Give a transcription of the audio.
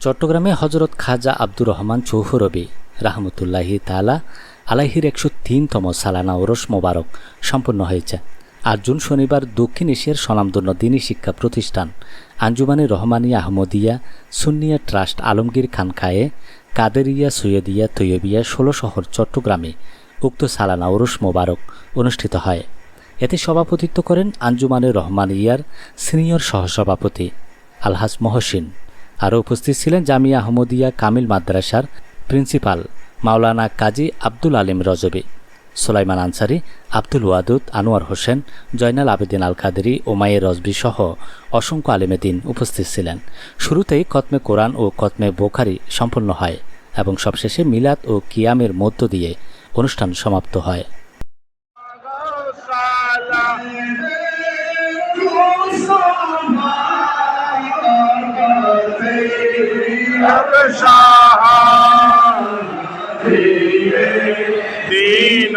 চট্টগ্রামে হজরত খাজা আব্দুর রহমান চৌহরবি রাহমতুল্লাহি তালা আলাহির একশো তিনতম সালানা ওরস মোবারক সম্পন্ন হয়েছে। আজ জুন শনিবার দক্ষিণ এশিয়ার স্বনামধন্য দিনী শিক্ষা প্রতিষ্ঠান আঞ্জুমানে রহমানিয়া আহমদিয়া সুন্নিয়া ট্রাস্ট আলমগীর খানখায়ে কাদেরিয়া সৈয়দিয়া তৈয়বিয়া ষোলো শহর চট্টগ্রামে উক্ত সালানা ওরস মোবারক অনুষ্ঠিত হয়। এতে সভাপতিত্ব করেন আঞ্জুমানে রহমানিয়ার সিনিয়র সহসভাপতি আলহাজ মহসিন। আরও উপস্থিত ছিলেন জামিয়া আহমদিয়া কামিল মাদ্রাসার প্রিন্সিপাল মাওলানা কাজী আব্দুল আলিম রজবি, সোলাইমান আনসারি, আব্দুল ওয়াদুদ, আনোয়ার হোসেন, জয়নাল আবেদিন আল কাদেরি ওমায়ের রজবি সহ অসংখ্য আলেমেদিন উপস্থিত ছিলেন। শুরুতেই কতমে কোরআন ও কতমে বোখারি সম্পন্ন হয় এবং সবশেষে মিলাদ ও কিয়ামের মধ্য দিয়ে অনুষ্ঠান সমাপ্ত হয়। دین